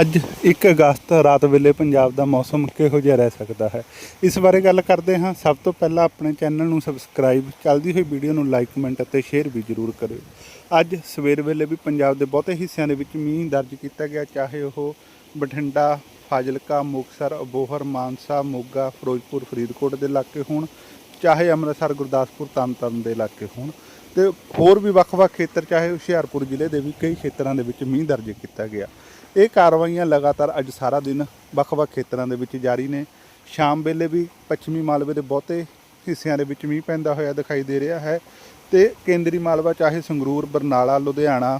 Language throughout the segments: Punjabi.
ਅੱਜ 1 ਅਗਸਤ ਰਾਤ ਵੇਲੇ ਪੰਜਾਬ ਦਾ ਮੌਸਮ ਕਿਹੋ ਜਿਹਾ ਰਹਿ ਸਕਦਾ ਹੈ? ਇਸ ਬਾਰੇ ਗੱਲ ਕਰਦੇ ਹਾਂ। ਸਭ ਤੋਂ ਪਹਿਲਾਂ ਆਪਣੇ ਚੈਨਲ ਨੂੰ ਸਬਸਕ੍ਰਾਈਬ, ਚੱਲਦੀ ਹੋਈ ਵੀਡੀਓ ਨੂੰ ਲਾਈਕ, ਕਮੈਂਟ ਅਤੇ ਸ਼ੇਅਰ ਵੀ ਜ਼ਰੂਰ ਕਰਿਓ। ਅੱਜ ਸਵੇਰ ਵੇਲੇ ਵੀ ਪੰਜਾਬ ਦੇ ਬਹੁਤੇ ਹਿੱਸਿਆਂ ਦੇ ਵਿੱਚ ਮੀਂਹ ਦਰਜ ਕੀਤਾ ਗਿਆ। ਚਾਹੇ ਉਹ ਬਠਿੰਡਾ, ਫਾਜ਼ਿਲਕਾ, ਮੁਕਤਸਰ, ਅਬੋਹਰ, ਮਾਨਸਾ, ਮੋਗਾ, ਫਿਰੋਜ਼ਪੁਰ, ਫਰੀਦਕੋਟ ਦੇ ਇਲਾਕੇ ਹੋਣ, ਚਾਹੇ ਅੰਮ੍ਰਿਤਸਰ, ਗੁਰਦਾਸਪੁਰ ਤਰਨਤਾਰਨ ਦੇ ਇਲਾਕੇ ਹੋਣ। ਤੇ ਹੋਰ ਵੀ ਵੱਖ-ਵੱਖ ਖੇਤਰ, ਚਾਹੇ ਹੁਸ਼ਿਆਰਪੁਰ ਜ਼ਿਲ੍ਹੇ ਦੇ ਵੀ ਕਈ ਖੇਤਰਾਂ ਦੇ ਵਿੱਚ ਮੀਂਹ ਦਰਜ ਕੀਤਾ ਗਿਆ। ਇਹ ਕਾਰਵਾਈਆਂ ਲਗਾਤਾਰ ਅੱਜ ਸਾਰਾ ਦਿਨ ਵੱਖ-ਵੱਖ ਖੇਤਰਾਂ ਦੇ ਵਿੱਚ ਜਾਰੀ ਨੇ। ਸ਼ਾਮ ਵੇਲੇ ਵੀ ਪੱਛਮੀ ਮਾਲਵੇ ਦੇ ਬਹੁਤੇ ਹਿੱਸਿਆਂ ਦੇ ਵਿੱਚ ਮੀਂਹ ਪੈਂਦਾ ਹੋਇਆ ਦਿਖਾਈ ਦੇ ਰਿਹਾ ਹੈ ਤੇ ਕੇਂਦਰੀ ਮਾਲਵਾ, ਚਾਹੇ ਸੰਗਰੂਰ, ਬਰਨਾਲਾ, ਲੁਧਿਆਣਾ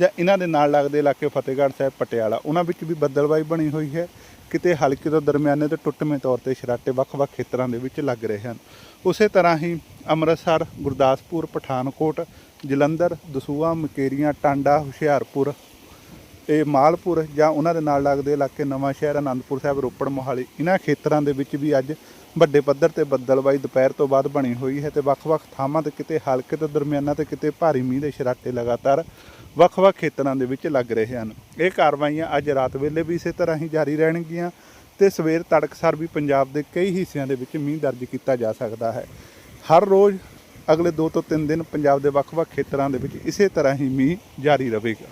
ਜਾਂ ਇਹਨਾਂ ਦੇ ਨਾਲ ਲੱਗਦੇ ਇਲਾਕੇ ਫਤਿਹਗੜ੍ਹ ਸਾਹਿਬ, ਪਟਿਆਲਾ, ਉਹਨਾਂ ਵਿੱਚ ਵੀ ਬੱਦਲਬਾਈ ਬਣੀ ਹੋਈ ਹੈ। ਕਿਤੇ ਹਲਕੇ ਤੋਂ ਦਰਮਿਆਨੇ ਤੇ ਟੁੱਟਵੇਂ ਤੌਰ ਤੇ ਸਰਾਟੇ ਵੱਖ-ਵੱਖ ਖੇਤਰਾਂ ਦੇ ਵਿੱਚ ਲੱਗ ਰਹੇ ਹਨ। ਉਸੇ ਤਰ੍ਹਾਂ ਹੀ ਅੰਮ੍ਰਿਤਸਰ, ਗੁਰਦਾਸਪੁਰ, ਪਠਾਨਕੋਟ, ਜਲੰਧਰ ਦਸੂਆ ਮਕੇਰੀਆਂ, ਟਾਂਡਾ, ਹੁਸ਼ਿਆਰਪੁਰ ਇਹ ਮਾਲਪੁਰ ਜਾਂ ਉਹਨਾਂ ਦੇ ਨਾਲ ਲੱਗਦੇ ਇਲਾਕੇ ਨਵਾਂ ਸ਼ਹਿਰ ਆਨੰਦਪੁਰ ਸਾਹਿਬ, ਰੋਪੜ, ਮੋਹਾਲੀ, ਇਹਨਾਂ ਖੇਤਰਾਂ ਦੇ ਵਿੱਚ ਵੀ ਅੱਜ ਵੱਡੇ ਪੱਧਰ ਤੇ ਬੱਦਲਬਾਈ ਦੁਪਹਿਰ ਤੋਂ ਬਾਅਦ ਬਣੀ ਹੋਈ ਹੈ ਤੇ ਵੱਖ-ਵੱਖ ਥਾਵਾਂ ਤੇ ਕਿਤੇ ਹਲਕੇ ਤੋਂ ਦਰਮਿਆਨਾ ਤੇ ਕਿਤੇ ਭਾਰੀ ਮੀਂਹ ਦੇ ਛਰਾਟੇ ਲਗਾਤਾਰ ਵੱਖ-ਵੱਖ ਖੇਤਰਾਂ ਦੇ ਵਿੱਚ ਲੱਗ ਰਹੇ ਹਨ। ਇਹ ਕਾਰਵਾਈਆਂ ਅੱਜ ਰਾਤ ਵੇਲੇ ਵੀ ਇਸੇ ਤਰ੍ਹਾਂ ਹੀ ਜਾਰੀ ਰਹਿਣਗੀਆਂ ਤੇ ਸਵੇਰ ਤੜਕਸਾਰ ਵੀ ਪੰਜਾਬ ਦੇ ਕਈ ਹਿੱਸਿਆਂ ਦੇ ਵਿੱਚ ਮੀਂਹ ਦਰਜ ਕੀਤਾ ਜਾ ਸਕਦਾ ਹੈ। ਹਰ ਰੋਜ਼ ਅਗਲੇ 2 ਤੋਂ 3 ਦਿਨ ਪੰਜਾਬ ਦੇ ਵੱਖ-ਵੱਖ ਖੇਤਰਾਂ ਦੇ ਵਿੱਚ ਇਸੇ ਤਰ੍ਹਾਂ ਹੀ ਮੀਂਹ ਜਾਰੀ ਰਹੇਗਾ।